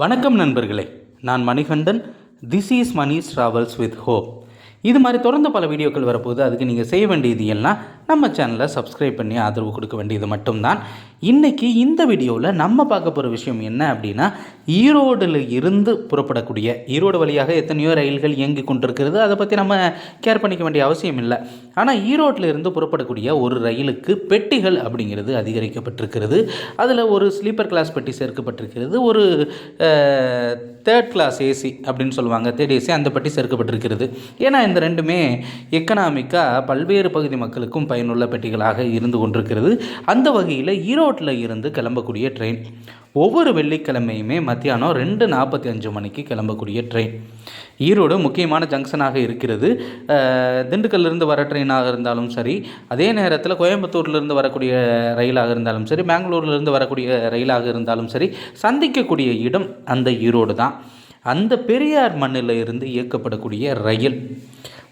வணக்கம் நண்பர்களே. நான் Manikandan. This is Mani travels with hope இது மாதிரி தொடர்ந்து பல வீடியோக்கள் வரப்போகுது. அதுக்கு நீங்கள் செய்ய வேண்டியது எல்லாம் நம்ம சேனலை சப்ஸ்கிரைப் பண்ணி ஆதரவு கொடுக்க வேண்டியது மட்டும்தான். இன்றைக்கி இந்த வீடியோவில் நம்ம பார்க்க போகிற விஷயம் என்ன அப்படின்னா ஈரோடில் இருந்து புறப்படக்கூடிய ஈரோடு வழியாக எத்தனையோ ரயில்கள் இயங்கி கொண்டிருக்கிறது. அதை பற்றி நம்ம கேர் பண்ணிக்க வேண்டிய அவசியம் இல்லை. ஆனால் ஈரோட்டில் இருந்து புறப்படக்கூடிய ஒரு ரயிலுக்கு பெட்டிகள் அப்படிங்கிறது அதிகரிக்கப்பட்டிருக்கிறது. அதில் ஒரு ஸ்லீப்பர் கிளாஸ் பெட்டி சேர்க்கப்பட்டிருக்கிறது. ஒரு தேர்ட் கிளாஸ் ஏசி அப்படின்னு சொல்லுவாங்க. தேர்ட் ஏசி அந்த பெட்டி சேர்க்கப்பட்டிருக்கிறது. ஏன்னா இந்த ரெண்டுமே எக்கனாமிக்காக பல்வேறு பகுதி மக்களுக்கும் பயனுள்ள பெட்டிகளாக இருந்து கொண்டிருக்கிறது. அந்த வகையில் ஈரோட்டில் இருந்து கிளம்பக்கூடிய ட்ரெயின் ஒவ்வொரு வெள்ளிக்கிழமையுமே மத்தியானம் ரெண்டு நாற்பத்தி அஞ்சு மணிக்கு கிளம்பக்கூடிய ட்ரெயின் ஈரோடு முக்கியமான ஜங்ஷனாக இருக்கிறது. திண்டுக்கல்லிருந்து வர ட்ரெயினாக இருந்தாலும் சரி அதே நேரத்தில் கோயம்புத்தூர்லேருந்து வரக்கூடிய ரயிலாக இருந்தாலும் சரி பெங்களூர்லேருந்து வரக்கூடிய ரயிலாக இருந்தாலும் சரி சந்திக்கக்கூடிய இடம் அந்த ஈரோடு தான். அந்த பெரியார் மண்ணில் இருந்து இயக்கப்படக்கூடிய ரயில்.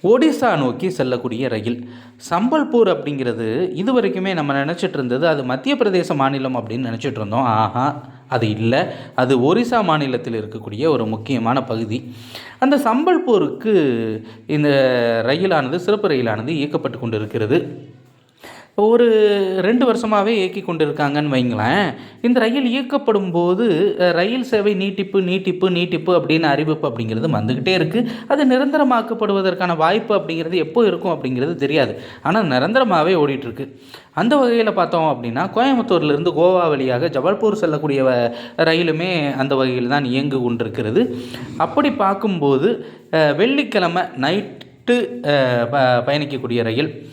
ஒடிசா நோக்கி செல்லக்கூடிய ரயில். சம்பல்பூர் அப்படிங்கிறது இது வரைக்குமே நம்ம நினச்சிட்டு இருந்தது அது மத்திய பிரதேச மாநிலம் அப்படின்னு நினச்சிட்டு இருந்தோம் ஆஹா அது இல்லை. அது ஒரிசா மாநிலத்தில் இருக்கக்கூடிய ஒரு முக்கியமான பகுதி. அந்த சம்பல்பூருக்கு இந்த ரயிலானது சிறப்பு ரயிலானது இயக்கப்பட்டு கொண்டு இருக்கிறது ஒரு ரெண்டு வருஷமாகவே இயக்கி கொண்டு இருக்காங்கன்னு வைங்களேன். இந்த ரயில் இயக்கப்படும் போது ரயில் சேவை நீட்டிப்பு நீட்டிப்பு நீட்டிப்பு அப்படின்னு அறிவிப்பு அப்படிங்கிறது வந்துக்கிட்டே இருக்குது அது நிரந்தரமாக்கப்படுவதற்கான வாய்ப்பு அப்படிங்கிறது எப்போ இருக்கும் அப்படிங்கிறது தெரியாது. ஆனால் நிரந்தரமாகவே ஓடிட்டுருக்கு. அந்த வகையில் பார்த்தோம் அப்படின்னா கோயம்புத்தூர்லேருந்து கோவா வழியாக ஜபல்பூர் செல்லக்கூடிய ரயிலுமே அந்த வகையில் தான் இயங்கு கொண்டிருக்கிறது அப்படி பார்க்கும்போது வெள்ளிக்கிழமை நைட் அஹ், ப- பயணிக்கக்கூடிய ரயில்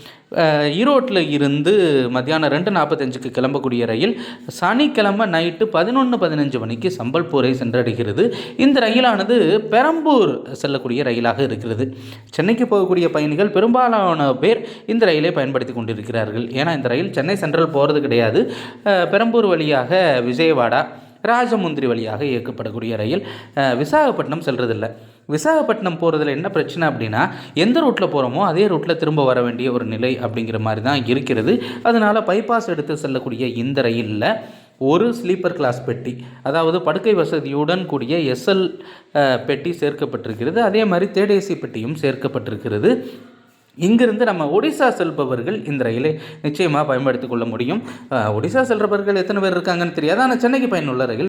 ஈரோட்டில் இருந்து மத்தியானம் ரெண்டு நாற்பத்தஞ்சுக்கு கிளம்பக்கூடிய ரயில் சனிக்கிழமை நைட்டு பதினொன்று பதினஞ்சு மணிக்கு சம்பல்பூரை சென்றடைகிறது. இந்த ரயிலானது பெரம்பூர் செல்லக்கூடிய ரயிலாக இருக்கிறது. சென்னைக்கு போகக்கூடிய பயணிகள் பெரும்பாலான பேர் இந்த ரயிலை பயன்படுத்தி கொண்டிருக்கிறார்கள். ஏன்னா இந்த ரயில் சென்னை சென்ட்ரல் போகிறது கிடையாது. பெரம்பூர் வழியாக விஜயவாடா ராஜமுந்திரி வழியாக இயக்கப்படக்கூடிய ரயில். விசாகப்பட்டினம் செல்றதில்லை. விசாகப்பட்டினம் போகிறதுல என்ன பிரச்சனை அப்படின்னா எந்த ரூட்டில் போகிறோமோ அதே ரூட்டில் திரும்ப வர வேண்டிய ஒரு நிலை அப்படிங்கிற மாதிரி தான் இருக்கிறது. அதனால் பைபாஸ் எடுத்து செல்லக்கூடிய இந்த ரயிலில் ஒரு ஸ்லீப்பர் கிளாஸ் பெட்டி அதாவது படுக்கை வசதியுடன் கூடிய எஸ்எல் பெட்டி சேர்க்கப்பட்டிருக்கிறது. அதே மாதிரி தேடேசி பெட்டியும் சேர்க்கப்பட்டிருக்கிறது. இங்கிருந்து நம்ம ஒடிசா செல்பவர்கள் இந்த ரயிலை நிச்சயமாக பயன்படுத்திக் கொள்ள முடியும். ஒடிசா செல்பவர்கள் எத்தனை பேர் இருக்காங்கன்னு தெரியாது. ஆனால் சென்னைக்கு பயனுள்ள ரயில்